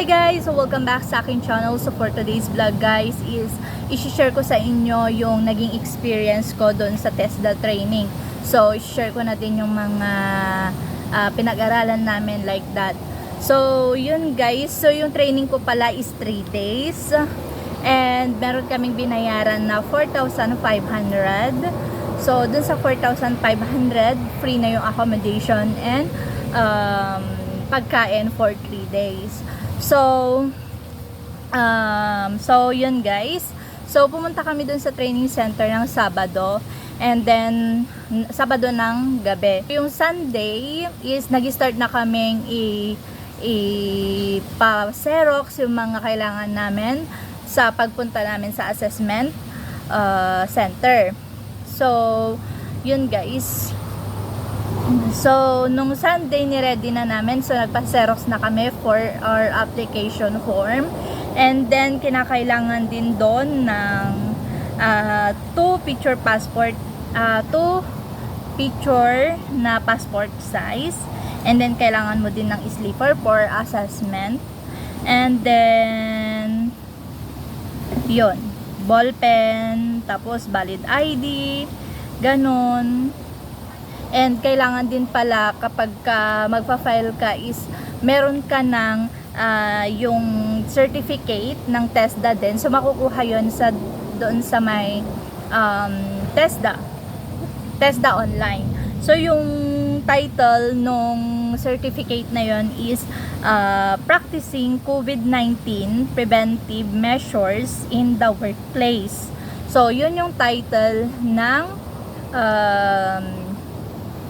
Hi guys! So welcome back sa akin channel. So for today's vlog guys is i-share ko sa inyo yung naging experience ko doon sa TESDA training. So i-share ko na din yung mga ah, pinag-aralan namin like that. So yun guys, so yung training ko pala is 3 days. And meron kaming binayaran na 4,500. So dun sa 4,500, free na yung accommodation and um, pagkain for 3 days. So, um, so yun guys. So, pumunta kami dun sa training center ng Sabado. And then, Sabado ng gabi. Yung Sunday is nag-start na kaming i i pa Xerox yung mga kailangan namin sa pagpunta namin sa assessment uh, center. So, yun guys. So, nung Sunday, ni-ready na namin. So, nagpa-xerox na kami for our application form. And then, kinakailangan din doon ng ah, two picture passport, ah, two picture na passport size. And then, kailangan mo din ng sleeper for assessment. And then, yun, ball pen, tapos valid ID, ganon. And kailangan din pala kapag ka magpa-file ka is meron ka ng ah, yung certificate ng TESDA din. So makukuha yon sa doon sa may um, TESDA. TESDA online. So yung title nung certificate na yon is ah, Practicing COVID-19 Preventive Measures in the Workplace. So yun yung title ng um,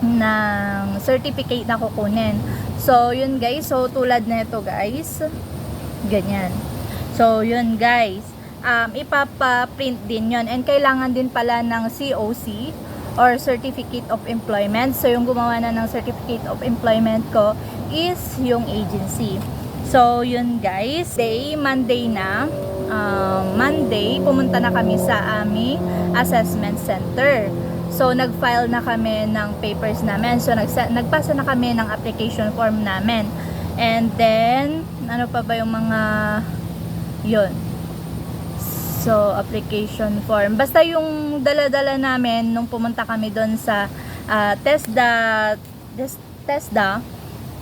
ng certificate na kukunin. So, yun guys. So, tulad nito guys. Ganyan. So, yun guys. Um, ipapa-print din yon And kailangan din pala ng COC or Certificate of Employment. So, yung gumawa na ng Certificate of Employment ko is yung agency. So, yun guys. Day, Monday na. Um, Monday, pumunta na kami sa aming assessment center. So, nag-file na kami ng papers namin. So, nagpasa na kami ng application form namin. And then, ano pa ba yung mga, yun. So, application form. Basta yung dala-dala namin nung pumunta kami doon sa ah, TESDA, TESDA,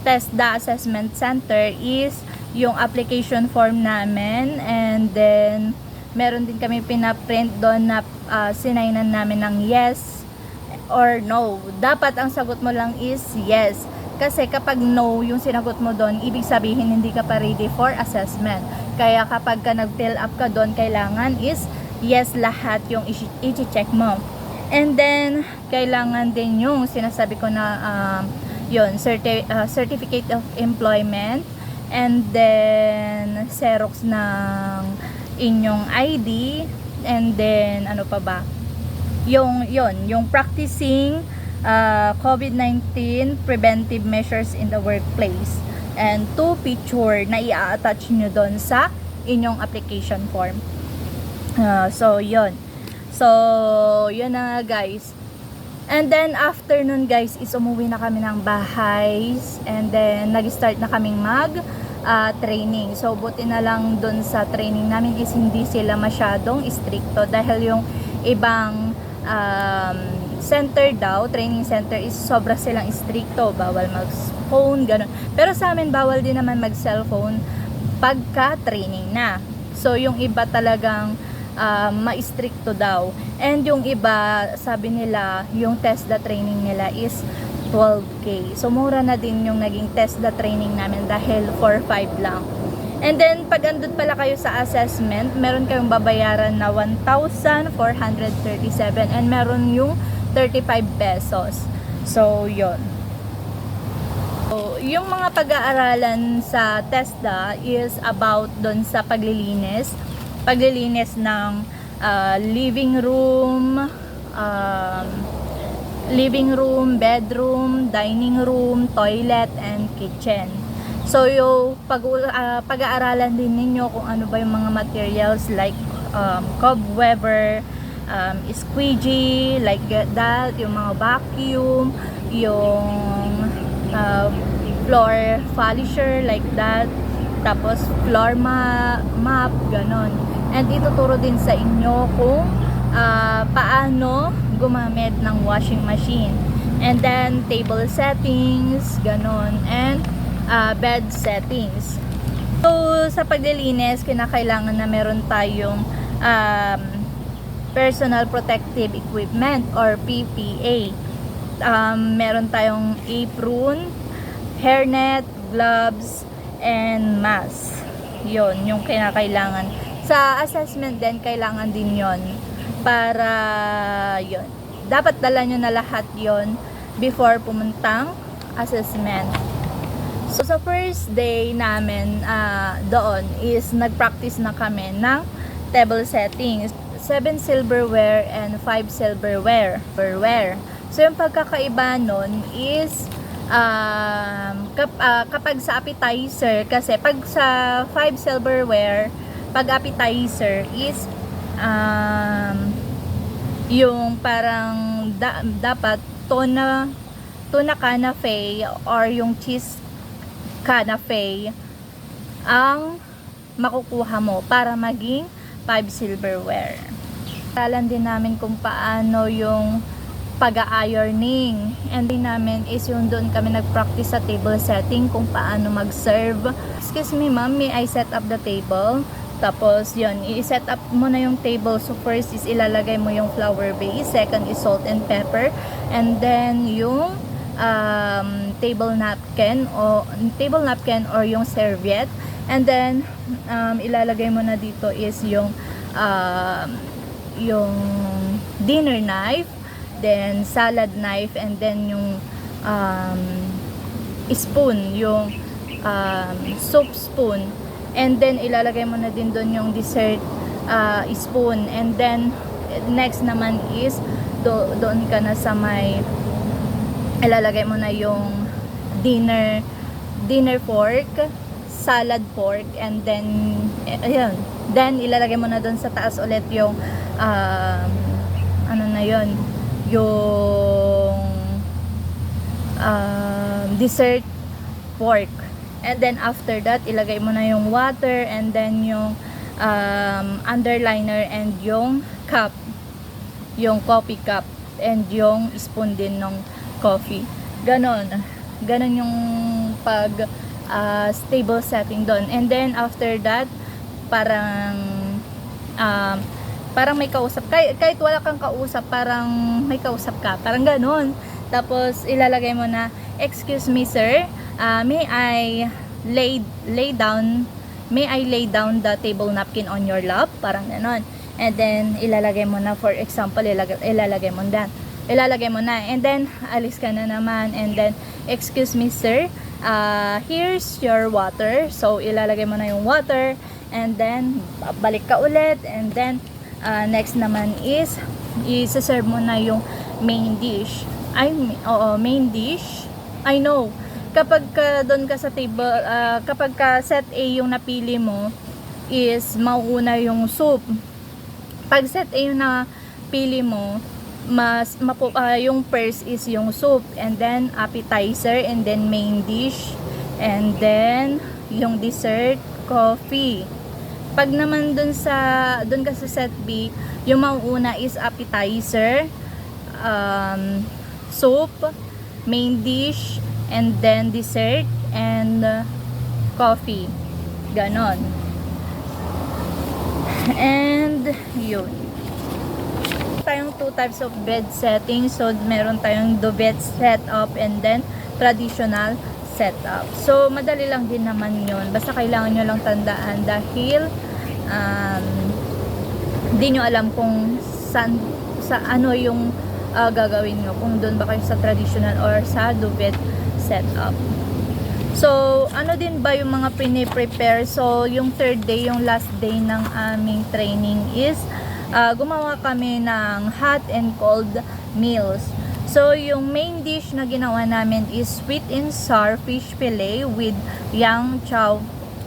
TESDA Assessment Center is yung application form namin and then meron din kami pinaprint doon na uh, sinainan namin ng yes or no. Dapat ang sagot mo lang is yes. Kasi kapag no yung sinagot mo doon, ibig sabihin hindi ka pa ready for assessment. Kaya kapag ka nag-fill up ka doon, kailangan is yes lahat yung i-check mo. And then, kailangan din yung sinasabi ko na um, yun, certi- uh, certificate of employment and then Xerox ng inyong ID and then ano pa ba? Yung yon yung practicing uh, COVID-19 preventive measures in the workplace. And two picture na i-attach nyo doon sa inyong application form. Uh, so yon so yun na guys. And then after nun guys is umuwi na kami ng bahay. And then nag-start na kaming mag uh, training. So buti na lang doon sa training namin is hindi sila masyadong stricto dahil yung ibang um, center daw, training center is sobra silang stricto, bawal mag-phone, ganun. Pero sa amin, bawal din naman mag-cellphone pagka-training na. So, yung iba talagang um, ma-stricto daw. And yung iba, sabi nila, yung TESDA training nila is 12K. So, mura na din yung naging TESDA training namin dahil 4-5 lang. And then, pag andun pala kayo sa assessment, meron kayong babayaran na 1,437 and meron yung 35 pesos. So, yon. So, yung mga pag-aaralan sa TESDA is about doon sa paglilinis. Paglilinis ng ah, living room, um, living room, bedroom, dining room, toilet, and kitchen. So, yung pag, ah, pag-aaralan din ninyo kung ano ba yung mga materials like um, cobwebber, um, squeegee, like that, yung mga vacuum, yung uh, floor polisher, like that, tapos floor ma- map, ganon. And ituturo din sa inyo kung ah, paano gumamit ng washing machine. And then table settings, ganon. And ah, bed settings. So, sa paglilinis, kinakailangan na meron tayong um, personal protective equipment or PPA. Um, meron tayong apron, hairnet, gloves, and mask. Yon, yung kinakailangan. Sa assessment din, kailangan din yon para yon. Dapat dala nyo na lahat yon before pumuntang assessment. So, sa first day namin ah, doon is nag-practice na kami ng table settings. 7 silverware and 5 silverware. Silverware. So, yung pagkakaiba nun is um, kap, ah, kapag sa appetizer, kasi pag sa 5 silverware, pag appetizer is um, yung parang da- dapat tuna tuna canafe or yung cheese canafe ang makukuha mo para maging 5 silverware. Talan din namin kung paano yung pag-ironing. And din namin is yung doon kami nag-practice sa table setting kung paano mag-serve. Excuse me ma'am, may I set up the table? Tapos yun, i-set up mo na yung table. So first is ilalagay mo yung flour base, second is salt and pepper, and then yung um, table napkin o table napkin or yung serviette. And then um, ilalagay mo na dito is yung um, yung dinner knife, then salad knife, and then yung um, spoon, yung um, soup spoon. And then ilalagay mo na din doon yung dessert uh, spoon. And then next naman is do, doon ka na sa may ilalagay mo na yung dinner dinner fork, salad fork, and then eh, ayun. Then ilalagay mo na doon sa taas ulit yung um, ano na yon yung um, dessert pork. And then after that, ilagay mo na yung water and then yung um, underliner and yung cup. Yung coffee cup and yung spoon din ng coffee. Ganon. Ganon yung pag uh, stable setting doon. And then after that, parang um, parang may kausap. Kahit, kahit wala kang kausap, parang may kausap ka. Parang ganon. Tapos ilalagay mo na, excuse me sir, uh, may I lay, lay down, may I lay down the table napkin on your lap? Parang ganon. And then, ilalagay mo na, for example, ilalagay, ilalagay mo na. Ilalagay mo na. And then, alis ka na naman. And then, excuse me sir, uh, here's your water. So, ilalagay mo na yung water. And then, balik ka ulit. And then, uh, next naman is, isa-serve mo na yung main dish. Ay, oo, main dish. I know. Kapag ka doon ka sa table, ah, kapag ka set A yung napili mo, is mauuna yung soup. Pag set A yung napili mo, mas mapu, ah, yung first is yung soup and then appetizer and then main dish and then yung dessert coffee. Pag naman dun sa dun ka sa set B yung mauuna is appetizer um, soup main dish and then dessert and uh, coffee. Ganon. And yun two types of bed setting. So, meron tayong duvet setup and then traditional setup. So, madali lang din naman yun. Basta kailangan nyo lang tandaan dahil um, di nyo alam kung san, sa ano yung uh, gagawin nyo. Kung doon ba kayo sa traditional or sa duvet setup. So, ano din ba yung mga pine-prepare? So, yung third day, yung last day ng aming training is uh, gumawa kami ng hot and cold meals. So, yung main dish na ginawa namin is sweet and sour fish fillet with yang chow,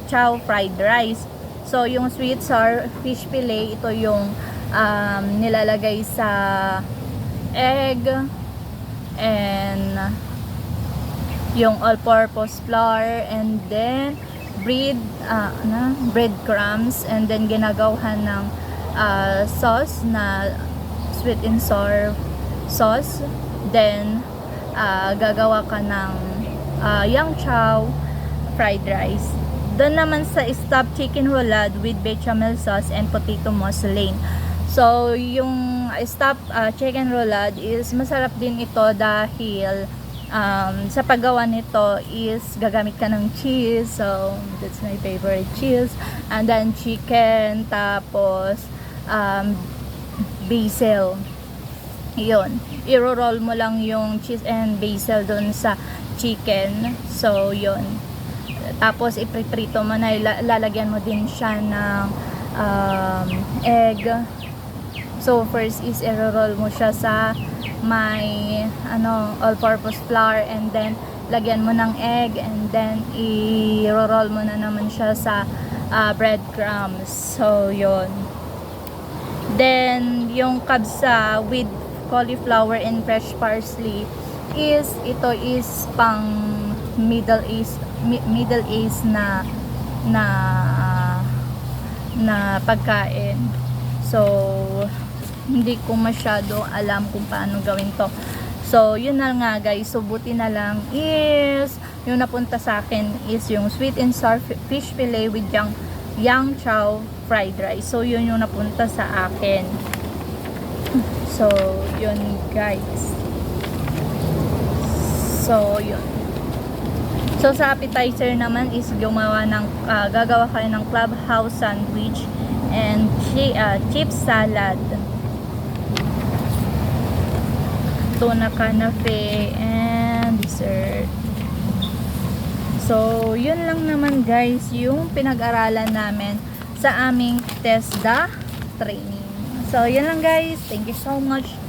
chow fried rice. So, yung sweet sour fish fillet, ito yung um, nilalagay sa egg and yung all-purpose flour and then bread, ah, ano, breadcrumbs and then ginagawahan ng ah, sauce na sweet and sour sauce. Then, ah, gagawa ka ng ah, yang chow fried rice. Doon naman sa stuffed chicken roulade with bechamel sauce and potato mousseline. So, yung stuffed ah, chicken roulade is masarap din ito dahil um, sa paggawa nito is gagamit ka ng cheese. So, that's my favorite cheese. And then chicken, tapos um, basil. Yun. I-roll mo lang yung cheese and basil doon sa chicken. So, yun. Tapos, ipriprito mo na. Lalagyan mo din siya ng um, egg. So, first is i-roll mo siya sa may ano, all-purpose flour and then lagyan mo ng egg and then i-roll mo na naman siya sa ah, breadcrumbs. So, yun. Then, yung kabsa with cauliflower and fresh parsley is, ito is pang Middle East, mi- Middle East na na na pagkain. So, hindi ko masyado alam kung paano gawin to. So, yun na nga guys. So, buti na lang is, yung napunta sa akin is yung sweet and sour fi- fish fillet with yang, yang chow fried rice. So, yun yung napunta sa akin. So, yun guys. So, yun. So, sa appetizer naman is gumawa ng, ah, gagawa kayo ng clubhouse sandwich and chi, ah, chip salad. Tuna canafe and dessert. So, yun lang naman guys yung pinag-aralan namin sa aming TESDA training. So, yun lang guys. Thank you so much.